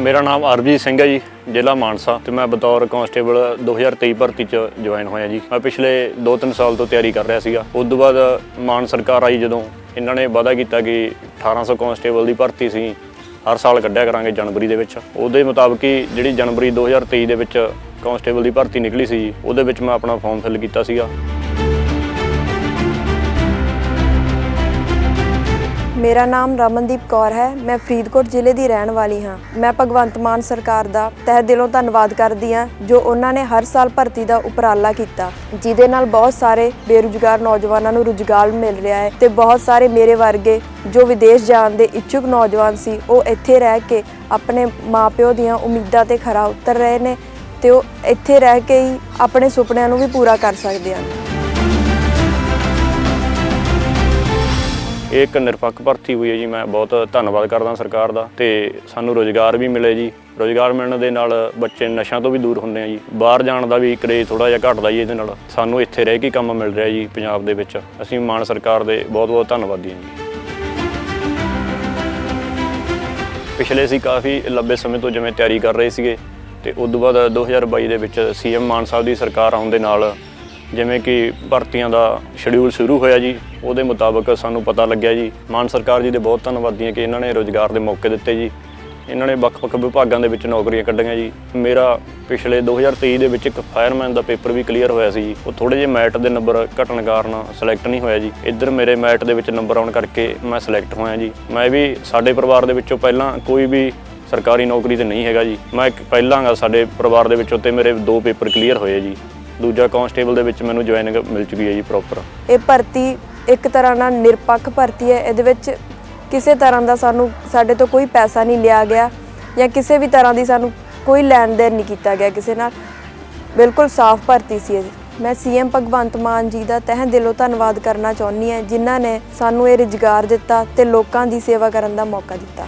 ਮੇਰਾ ਨਾਮ ਅਰਜੀਤ ਸਿੰਘ ਹੈ ਜੀ ਜ਼ਿਲ੍ਹਾ ਮਾਨਸਾ ਤੇ ਮੈਂ ਬਤੌਰ ਕਾਂਸਟੇਬਲ 2023 ਭਰਤੀ ਚ ਜੁਆਇਨ ਹੋਇਆ ਜੀ। ਮੈਂ ਪਿਛਲੇ 2-3 ਸਾਲ ਤੋਂ ਤਿਆਰੀ ਕਰ ਰਿਹਾ ਸੀਗਾ। ਉਸ ਤੋਂ ਬਾਅਦ ਮਾਨ ਸਰਕਾਰ ਆਈ ਜਦੋਂ ਇਹਨਾਂ ਨੇ ਵਾਅਦਾ ਕੀਤਾ ਕਿ 1800 ਕਾਂਸਟੇਬਲ ਦੀ ਭਰਤੀ ਸੀ ਹਰ ਸਾਲ ਕੱਢਿਆ ਕਰਾਂਗੇ ਜਨਵਰੀ ਦੇ ਵਿੱਚ। ਉਹਦੇ ਮੁਤਾਬਕ ਹੀ ਜਿਹੜੀ ਜਨਵਰੀ 2023 ਦੇ ਵਿੱਚ ਕਾਂਸਟੇਬਲ ਦੀ ਭਰਤੀ ਨਿਕਲੀ ਸੀ ਜੀ, ਉਹਦੇ ਵਿੱਚ ਮੈਂ ਆਪਣਾ ਫਾਰਮ ਫਿਲ ਕੀਤਾ ਸੀਗਾ। ਮੇਰਾ ਨਾਮ ਰਮਨਦੀਪ ਕੌਰ ਹੈ। ਮੈਂ ਫਰੀਦਕੋਟ ਜ਼ਿਲ੍ਹੇ ਦੀ ਰਹਿਣ ਵਾਲੀ ਹਾਂ। ਮੈਂ ਭਗਵੰਤ ਮਾਨ ਸਰਕਾਰ ਦਾ ਤਹਿ ਦਿਲੋਂ ਧੰਨਵਾਦ ਕਰਦੀ ਹਾਂ, ਜੋ ਉਹਨਾਂ ਨੇ ਹਰ ਸਾਲ ਭਰਤੀ ਦਾ ਉਪਰਾਲਾ ਕੀਤਾ। ਜਿਹਦੇ ਨਾਲ ਬਹੁਤ ਸਾਰੇ ਬੇਰੁਜ਼ਗਾਰ ਨੌਜਵਾਨਾਂ ਨੂੰ ਰੁਜ਼ਗਾਰ ਮਿਲ ਰਿਹਾ ਹੈ ਤੇ ਬਹੁਤ ਸਾਰੇ ਮੇਰੇ ਵਰਗੇ ਜੋ ਵਿਦੇਸ਼ ਜਾਣ ਦੇ ਇੱਛੁਕ ਨੌਜਵਾਨ ਸੀ, ਉਹ ਇੱਥੇ ਰਹਿ ਕੇ ਆਪਣੇ ਮਾਪਿਓ ਦੀਆਂ ਉਮੀਦਾਂ ਤੇ ਖਰਾ ਉਤਰ ਰਹੇ ਨੇ ਤੇ ਉਹ ਇੱਥੇ ਰਹਿ ਕੇ ਹੀ ਆਪਣੇ ਸੁਪਨਿਆਂ ਨੂੰ ਵੀ ਪੂਰਾ ਕਰ ਸਕਦੇ ਹਨ। ਇਹ ਇੱਕ ਨਿਰਪੱਖ ਭਰਤੀ ਹੋਈ ਹੈ ਜੀ, ਮੈਂ ਬਹੁਤ ਧੰਨਵਾਦ ਕਰਦਾ ਸਰਕਾਰ ਦਾ ਤੇ ਸਾਨੂੰ ਰੋਜ਼ਗਾਰ ਵੀ ਮਿਲੇ ਜੀ। ਰੋਜ਼ਗਾਰ ਮਿਲਣ ਦੇ ਨਾਲ ਬੱਚੇ ਨਸ਼ਿਆਂ ਤੋਂ ਵੀ ਦੂਰ ਹੁੰਦੇ ਆ ਜੀ। ਬਾਹਰ ਜਾਣ ਦਾ ਵੀ ਕਰੇਜ ਥੋੜਾ ਜਿਹਾ ਘਟਦਾ ਜੀ ਇਹਦੇ ਨਾਲ। ਸਾਨੂੰ ਇੱਥੇ ਰਹਿ ਕੇ ਕੰਮ ਮਿਲ ਰਿਹਾ ਜੀ ਪੰਜਾਬ ਦੇ ਵਿੱਚ। ਅਸੀਂ ਮਾਨ ਸਰਕਾਰ ਦੇ ਬਹੁਤ ਬਹੁਤ ਧੰਨਵਾਦੀ ਹਾਂ ਜੀ। ਪਿਛਲੇ ਅਸੀਂ ਕਾਫੀ ਲੰਬੇ ਸਮੇਂ ਤੋਂ ਜਿਵੇਂ ਤਿਆਰੀ ਕਰ ਰਹੇ ਸੀਗੇ ਤੇ ਉਸ ਤੋਂ ਬਾਅਦ 2022 ਦੇ ਵਿੱਚ ਸੀਐਮ ਮਾਨ ਸਾਹਿਬ ਦੀ ਸਰਕਾਰ ਆਉਣ ਦੇ ਨਾਲ ਜਿਵੇਂ ਕਿ ਭਰਤੀਆਂ ਦਾ ਸ਼ਡਿਊਲ ਸ਼ੁਰੂ ਹੋਇਆ ਜੀ, ਉਹਦੇ ਮੁਤਾਬਕ ਸਾਨੂੰ ਪਤਾ ਲੱਗਿਆ ਜੀ। ਮਾਨ ਸਰਕਾਰ ਜੀ ਦੇ ਬਹੁਤ ਧੰਨਵਾਦੀ ਹਾਂ ਕਿ ਇਹਨਾਂ ਨੇ ਰੋਜ਼ਗਾਰ ਦੇ ਮੌਕੇ ਦਿੱਤੇ ਜੀ। ਇਹਨਾਂ ਨੇ ਵੱਖ-ਵੱਖ ਵਿਭਾਗਾਂ ਦੇ ਵਿੱਚ ਨੌਕਰੀਆਂ ਕੱਢੀਆਂ ਜੀ। ਮੇਰਾ ਪਿਛਲੇ 2023 ਦੇ ਵਿੱਚ ਇੱਕ ਫਾਇਰਮੈਨ ਦਾ ਪੇਪਰ ਵੀ ਕਲੀਅਰ ਹੋਇਆ ਸੀ ਜੀ। ਉਹ ਥੋੜੇ ਜਿਹੇ ਮੈਟ ਦੇ ਨੰਬਰ ਘਟਣ ਕਾਰਨ ਸਿਲੈਕਟ ਨਹੀਂ ਹੋਇਆ ਜੀ। ਇੱਧਰ ਮੇਰੇ ਮੈਟ ਦੇ ਵਿੱਚ ਨੰਬਰ ਆਉਣ ਕਰਕੇ ਮੈਂ ਸਿਲੈਕਟ ਹੋਇਆ ਜੀ। ਮੈਂ ਵੀ ਸਾਡੇ ਪਰਿਵਾਰ ਦੇ ਵਿੱਚੋਂ ਪਹਿਲਾਂ ਕੋਈ ਵੀ ਸਰਕਾਰੀ ਨੌਕਰੀ ਤੇ ਨਹੀਂ ਹੈਗਾ ਜੀ। ਮੈਂ ਇੱਕ ਪਹਿਲਾਂ ਸਾਡੇ ਪਰਿਵਾਰ ਦੇ ਵਿੱਚੋਂ ਤੇ ਮੇਰੇ ਦੋ ਪੇਪਰ ਕਲੀਅਰ ਹੋਏ ਜੀ। ਦੂਜਾ ਕਾਂਸਟੇਬਲ ਦੇ ਵਿੱਚ ਮੈਨੂੰ ਜੁਆਇਨਿੰਗ ਮਿਲ ਚੁੱਕੀ ਹੈ ਜੀ ਪ੍ਰੋਪਰ ਇਹ ਭਰਤੀ ਇੱਕ ਤਰ੍ਹਾਂ ਨਾਲ ਨਿਰਪੱਖ ਭਰਤੀ ਹੈ। ਇਹਦੇ ਵਿੱਚ ਕਿਸੇ ਤਰ੍ਹਾਂ ਦਾ ਸਾਨੂੰ, ਸਾਡੇ ਤੋਂ ਕੋਈ ਪੈਸਾ ਨਹੀਂ ਲਿਆ ਗਿਆ ਜਾਂ ਕਿਸੇ ਵੀ ਤਰ੍ਹਾਂ ਦੀ ਸਾਨੂੰ ਕੋਈ ਲੈਣ ਦੇਣ ਨਹੀਂ ਕੀਤਾ ਗਿਆ ਕਿਸੇ ਨਾਲ। ਬਿਲਕੁਲ ਸਾਫ਼ ਭਰਤੀ ਸੀ ਇਹ। ਮੈਂ ਸੀਐਮ ਭਗਵੰਤ ਮਾਨ ਜੀ ਦਾ ਤਹਿ ਦਿਲੋਂ ਧੰਨਵਾਦ ਕਰਨਾ ਚਾਹੁੰਦੀ ਹਾਂ, ਜਿਨ੍ਹਾਂ ਨੇ ਸਾਨੂੰ ਇਹ ਰੁਜ਼ਗਾਰ ਦਿੱਤਾ ਤੇ ਲੋਕਾਂ ਦੀ ਸੇਵਾ ਕਰਨ ਦਾ ਮੌਕਾ ਦਿੱਤਾ।